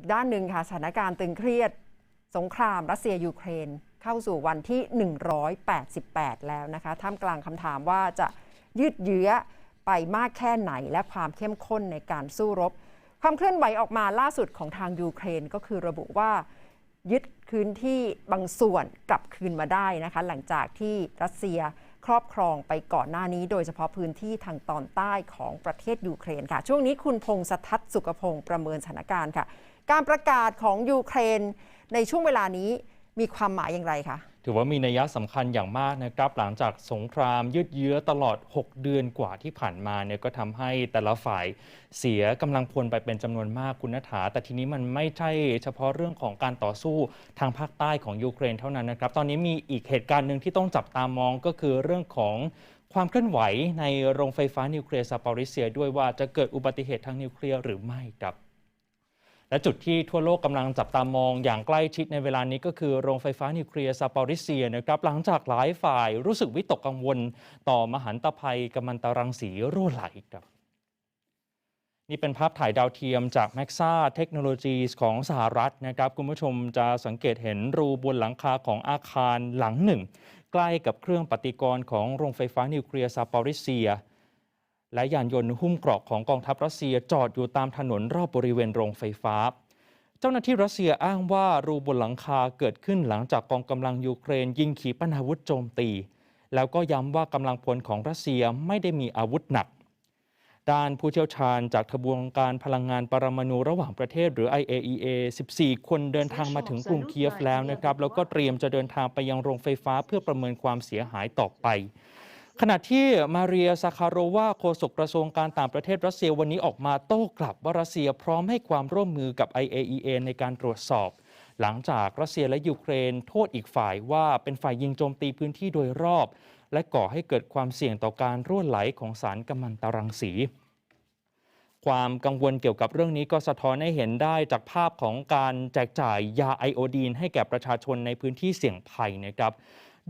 อีกด้านหนึ่งค่ะสถานการณ์ตึงเครียด สงครามรัสเซียยูเครน เข้าสู่วันที่ 188 แล้วนะคะท่ามกลางคำถามว่าจะยืดเยื้อไปมากแค่ไหนและความเข้มข้นในการสู้รบ ความเคลื่อนไหวออกมาล่าสุดของทางยูเครนก็คือระบุว่ายึดพื้นที่บางส่วนกลับคืนมาได้นะคะ หลังจากที่รัสเซียครอบครองไปก่อนหน้านี้ โดยเฉพาะพื้นที่ทางตอนใต้ของประเทศยูเครนค่ะ ช่วงนี้คุณพงษ์สทัศน์สุขพงศ์ประเมินสถานการณ์ค่ะ การประกาศของยูเครนในช่วงเวลานี้มีความหมายอย่างไรคะถือว่ามีนัยสำคัญอย่างมากนะครับ หลังจากสงครามยืดเยื้อตลอด 6 เดือนกว่าที่ผ่านมาเนี่ยก็ทำให้แต่ละฝ่ายเสียกำลังพลไปเป็นจำนวนมากคุณนัฐาแต่ทีนี้มันไม่ใช่เฉพาะเรื่องของการต่อสู้ทางภาคใต้ของยูเครนเท่านั้นนะครับ ตอนนี้มีอีกเหตุการณ์หนึ่งที่ต้องจับตามองก็คือเรื่องของความเคลื่อนไหวในโรงไฟฟ้านิวเคลียร์ซาปอริเซียด้วยว่าจะเกิดอุบัติเหตุทางนิวเคลียร์หรือไม่ครับ และจุดที่ทั่วโลกกำลังจับตามองอย่างใกล้ชิดในเวลานี้ก็คือโรงไฟฟ้านิวเคลียร์ซาปอริเซียนะครับหลังจากหลายฝ่ายรู้สึกวิตกกังวล ต่อมหันตภัยกัมมันตรังสีรั่วไหลครับนี่เป็นภาพถ่ายดาวเทียมจาก m a x a Technologies ของสหรัฐนะครับ คุณผู้ชมจะสังเกตเห็นรูบนหลังคาของอาคารหลังหนึ่ง ใกล้กับเครื่องปฏิกรณ์ของโรงไฟฟ้านิวเคลียร์ซาปอริเซีย และยานยนต์หุ้มเกราะของกองทัพรัสเซียจอดอยู่ตามถนนรอบบริเวณโรงไฟฟ้า เจ้าหน้าที่รัสเซียอ้างว่ารูบนหลังคาเกิดขึ้นหลังจากกองกำลังยูเครน ยิงขีปนาวุธโจมตี แล้วก็ย้ำว่ากำลังพลของรัสเซียไม่ได้มีอาวุธหนัก ด้านผู้เชี่ยวชาญจากทบวงการพลังงานปรมาณูระหว่างประเทศหรือ IAEA 14 คนเดินทางมาถึงกรุงเคียฟแล้วนะครับแล้วก็เตรียมจะเดินทางไปยังโรงไฟฟ้าเพื่อประเมินความเสียหายต่อไป ขณะที่มาเรียซาคารวาโฆษกกระทรวงการต่างประเทศรัสเซียวันนี้ออกมาโต้กลับว่ารัสเซียพร้อมให้ความร่วมมือกับ IAEA ในการตรวจสอบ หลังจากรัสเซียและยูเครนโทษอีกฝ่ายว่าเป็นฝ่ายยิงโจมตีพื้นที่โดยรอบ และก่อให้เกิดความเสี่ยงต่อการรั่วไหลของสารกัมมันตรังสี ความกังวลเกี่ยวกับเรื่องนี้ก็สะท้อนให้เห็นได้จากภาพของการแจกจ่ายยาไอโอดีน ให้แก่ประชาชนในพื้นที่เสี่ยงภัยนะครับ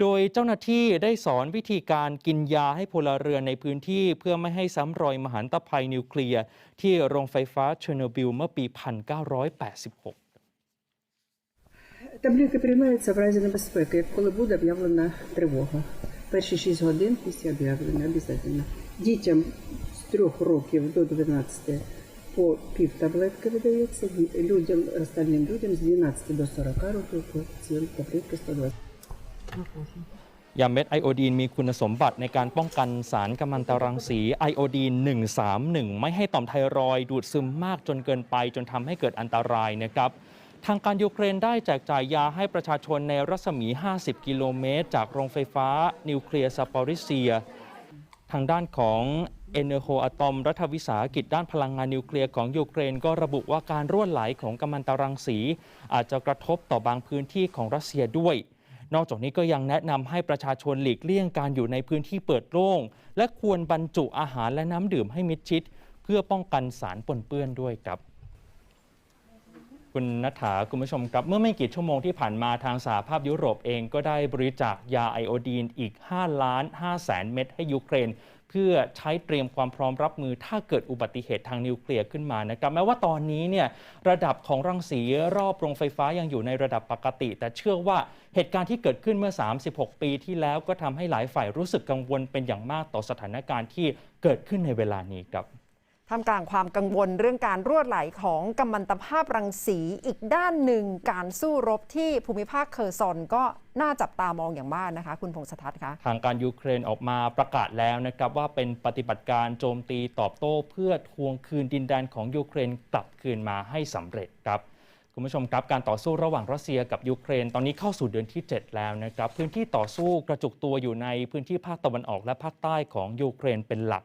โดยเจ้าหน้าที่ได้สอนวิธีการกินยาให้พลเรือนในพื้นที่ เพื่อไม่ให้ซ้ำรอยมหันตภัยนิวเคลียร์ ที่โรงไฟฟ้าเชอร์โนบิลเมื่อปี 1986 Таблетки приймаються в разі небезпеки, коли буде об'явлена тривога. Перші 6 годин після об'явлення обов'язково. Дітям з 3 років до 12 по пів таблетки видається, людям, остальним людям з 12 до 40 років по цілій таблетки 120. ยาเม็ดไอโอดีนมีคุณสมบัติในการป้องกันสารกัมมันตรังสีไอโอดีน 131 ไม่ให้ต่อมไทรอยดูดซึมมากจนเกินไป จนทำให้เกิดอันตรายนะครับทางการยูเครนได้แจกจ่ายยาให้ประชาชนในรัศมี 50 กิโลเมตร จากโรงไฟฟ้า นิวเคลียร์ซาปอริเซีย ทางด้านของเอเนโฮอะตอม รัฐวิสาหกิจด้านพลังงานนิวเคลียร์ของยูเครน ก็ระบุว่าการรั่วไหลของกัมมันตรังสี อาจจะกระทบต่อบางพื้นที่ของรัสเซียด้วย นอกจากนี้ก็ยังแนะนำให้ประชาชนหลีกเลี่ยงการอยู่ในพื้นที่เปิดโล่ง และควรบรรจุอาหารและน้ำดื่มให้มิดชิด เพื่อป้องกันสารปนเปื้อนด้วยครับคุณนัฐาคุณผู้ชมครับ เมื่อไม่กี่ชั่วโมงที่ผ่านมาทางสหภาพยุโรปเองก็ได้บริจาคยาไอโอดีนอีก 5 ล้าน5แสนเม็ดให้ยูเครน เพื่อใช้เตรียมความพร้อมรับมือ ถ้าเกิดอุบัติเหตุทางนิวเคลียร์ขึ้นมานะครับแม้ว่าตอนนี้เนี่ยระดับของรังสีรอบโรงไฟฟ้ายังอยู่ในระดับปกติ แต่เชื่อว่าเหตุการณ์ที่เกิดขึ้นเมื่อ 36 ปีที่แล้วก็ทำให้หลายฝ่ายรู้สึกกังวลเป็นอย่างมากต่อสถานการณ์ที่เกิดขึ้นในเวลานี้ครับ ท่ามกลางความกังวลเรื่องการรั่วไหลของกัมมันตภาพรังสีอีกด้านหนึ่งการสู้รบที่ภูมิภาคเคอร์ซอนก็น่าจับตามองอย่างมากนะคะ คุณพงษ์สทัศน์คะทางการยูเครนออกมาประกาศแล้วนะครับว่าเป็นปฏิบัติการโจมตีตอบโต้เพื่อทวงคืนดินแดนของยูเครนกลับคืนมาให้สำเร็จครับคุณผู้ชมครับการต่อสู้ระหว่างรัสเซียกับยูเครนตอนนี้เข้าสู่เดือนที่ 7 แล้วนะครับพื้นที่ต่อสู้กระจุกตัวอยู่ในพื้นที่ภาคตะวันออกและภาคใต้ของยูเครนเป็นหลัก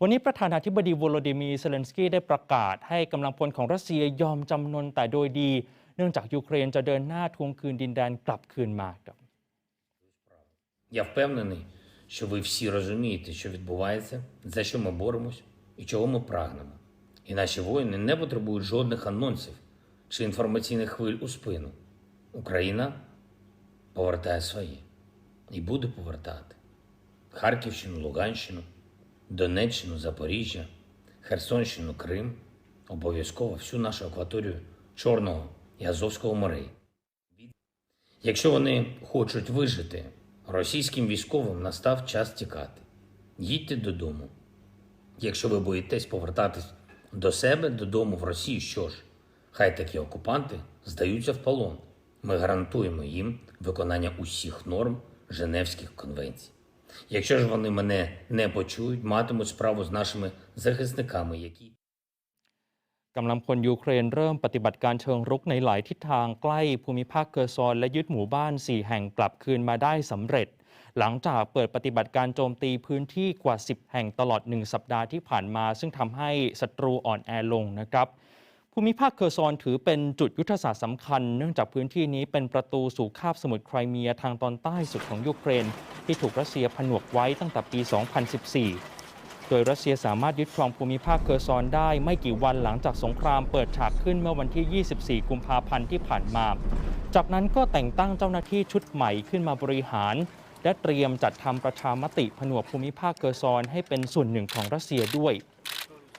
วันนี้ประธานาธิบดีโวโลดิมีร์เซเลนสกี้ได้ประกาศให้กำลังพลของรัสเซียยอมจำนนแต่โดยดี เนื่องจากยูเครนจะเดินหน้าทวงคืนดินแดนกลับคืนมาครับ Я впевнений, що ви всі розумієте, що відбувається, за що ми боремось і чого ми прагнемо. І наші воїни не потребують жодних анонсів чи інформаційних хвиль у спину. Україна повертає своє і буде повертати Харківщину, Луганщину, Донеччину, Запоріжжя, Херсонщину, Крим, обов'язково всю нашу акваторію Чорного і Азовського морей. Якщо вони хочуть вижити, російським військовим настав час тікати. Їдьте додому. Якщо ви боїтесь повертатись до себе додому в Росію, що ж, хай такі окупанти здаються в полон. Ми гарантуємо їм виконання усіх норм Женевських конвенцій. Якщо ж вони мене не почують, матимуть справу з нашими захисниками, які กำลังพลยูเครนเริ่มปฏิบัติการเชิงรุกในหลายทิศทางใกล้ภูมิภาคเคอร์ซอน และยึดหมู่บ้าน 4 แห่งกลับคืนมาได้สำเร็จ หลังจากเปิดปฏิบัติการโจมตีพื้นที่กว่า 10 แห่งตลอด 1 สัปดาห์ที่ผ่านมา ซึ่งทำให้ศัตรูอ่อนแอลงนะครับ ภูมิภาคเคอร์ซอนถือเป็นจุดยุทธศาสตร์สำคัญ เนื่องจากพื้นที่นี้เป็นประตูสู่คาบสมุทรไครเมียทางตอนใต้สุดของยูเครน ที่ถูกรัสเซียผนวกไว้ตั้งแต่ปี 2014 โดยรัสเซียสามารถยึดครองภูมิภาคเคอร์ซอนได้ไม่กี่วันหลังจากสงครามเปิดฉากขึ้นเมื่อวันที่ 24 กุมภาพันธ์ที่ผ่านมา จากนั้นก็แต่งตั้งเจ้าหน้าที่ชุดใหม่ขึ้นมาบริหาร และเตรียมจัดทำประชามติผนวกภูมิภาคเคอร์ซอนให้เป็นส่วนหนึ่งของรัสเซียด้วย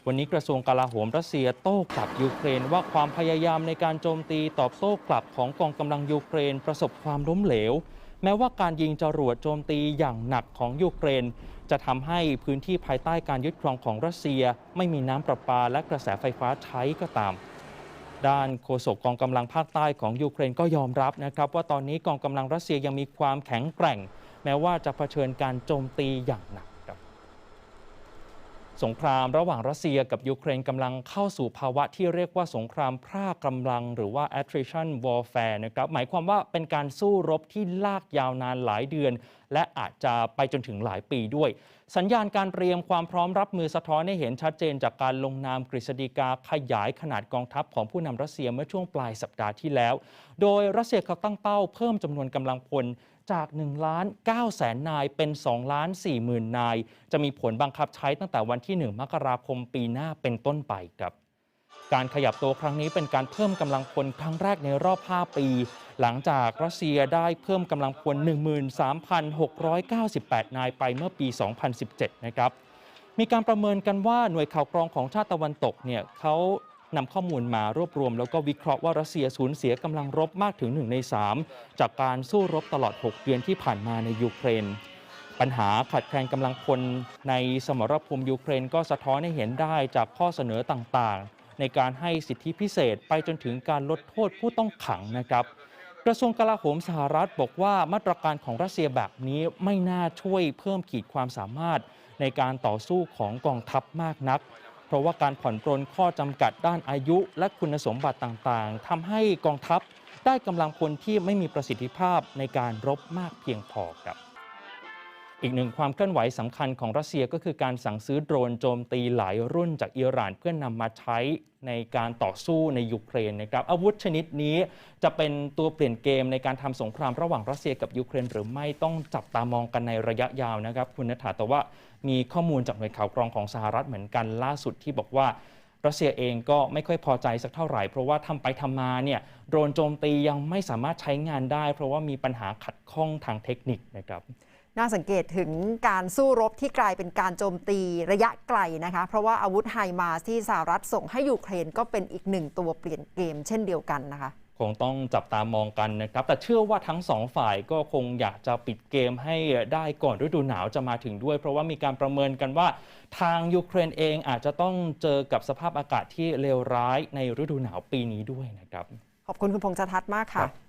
วันนี้กระทรวงกลาโหมรัสเซียโต้กลับยูเครน ว่าความพยายามในการโจมตีตอบโต้กลับของกองกำลังยูเครน ประสบความล้มเหลว แม้ว่าการยิงจรวดโจมตีอย่างหนักของยูเครน จะทำให้พื้นที่ภายใต้การยึดครองของรัสเซีย ไม่มีน้ำประปาและกระแสไฟฟ้าใช้ก็ตามด้านโฆษกกองกำลังภาคใต้ของยูเครนก็ยอมรับนะครับ ว่าตอนนี้กองกำลังรัสเซียยังมีความแข็งแกร่ง แม้ว่าจะเผชิญการโจมตีอย่างหนัก สงครามระหว่างรัสเซียกับยูเครนกำลังเข้าสู่ภาวะที่เรียกว่าสงครามพร่ากำลังหรือว่า attrition warfare นะครับหมายความว่าเป็นการสู้รบที่ลากยาวนานหลายเดือน และอาจจะไปจนถึงหลายปีด้วย สัญญาณการเตรียมความพร้อมรับมือสะท้อนให้เห็นชัดเจนจากการลงนามกฤษฎีกาขยายขนาดกองทัพของผู้นำรัสเซียเมื่อช่วงปลายสัปดาห์ที่แล้ว โดยรัสเซียเขาตั้งเป้าเพิ่มจำนวนกำลังพลจาก1ล้าน9แสนนายเป็น2ล้าน4หมื่นนาย จะมีผลบังคับใช้ตั้งแต่วันที่ 1 มกราคมปีหน้าเป็นต้นไปครับ การขยับตัวครั้งนี้เป็นการเพิ่มกำลังพลครั้งแรกในรอบ 5 ปี หลังจากรัสเซียได้เพิ่มกำลังพล 13,698 นายไปเมื่อปี 2017 นะครับ มีการประเมินกันว่าหน่วยข่าวกรองของชาติตะวันตกเนี่ยเขานำข้อมูลมารวบรวม แล้วก็วิเคราะห์ว่ารัสเซียสูญเสียกำลังรบมากถึง 1 ใน 3 จากการสู้รบตลอด 6 เดือนที่ผ่านมาในยูเครน ปัญหาขาดแคลนกำลังพลในสมรภูมิยูเครนก็สะท้อนให้เห็นได้จากข้อเสนอต่างๆ ในการให้สิทธิพิเศษไปจนถึงการลดโทษผู้ต้องขังนะครับ กระทรวงกลาโหมสหรัฐบอกว่ามาตรการของรัสเซียแบบนี้ไม่น่าช่วยเพิ่มขีดความสามารถในการต่อสู้ของกองทัพมากนัก เพราะว่าการผ่อนปรนข้อจำกัดด้านอายุและคุณสมบัติต่างๆทำให้กองทัพได้กำลังคนที่ไม่มีประสิทธิภาพในการรบมากเพียงพอครับ อีกหนึ่งความเคลื่อนไหวสำคัญของรัสเซียก็คือการสั่งซื้อโดรนโจมตีหลายรุ่นจากอิหร่านเพื่อนนำมาใช้ในการต่อสู้ในยูเครนนะครับอาวุธชนิดนี้จะเป็นตัวเปลี่ยนเกมในการทำสงครามระหว่างรัสเซียกับยูเครน หรือไม่ต้องจับตามองกันในระยะยาวนะครับ คุณนัฐาแต่ว่ามีข้อมูลจากหน่วยข่าวกรองของสหรัฐเหมือนกันล่าสุดที่บอกว่ารัสเซียเองก็ไม่ค่อยพอใจสักเท่าไหร่ เพราะว่าทำไปทำมาเนี่ยโดรนโจมตียังไม่สามารถใช้งานได้ เพราะว่ามีปัญหาขัดข้องทางเทคนิคนะครับ น่าสังเกตถึงการสู้รบที่กลายเป็นการโจมตีระยะไกลนะคะ เพราะว่าอาวุธไฮมาสที่สหรัฐส่งให้ยูเครนก็เป็นอีกหนึ่งตัวเปลี่ยนเกมเช่นเดียวกันนะคะ คงต้องจับตามองกันนะครับ แต่เชื่อว่าทั้งสองฝ่ายก็คงอยากจะปิดเกมให้ได้ก่อนฤดูหนาวจะมาถึงด้วย เพราะว่ามีการประเมินกันว่า ทางยูเครนเองอาจจะต้องเจอกับสภาพอากาศที่เลวร้ายในฤดูหนาวปีนี้ด้วยนะครับ ขอบคุณคุณพงษ์ชทัศน์มากค่ะครับ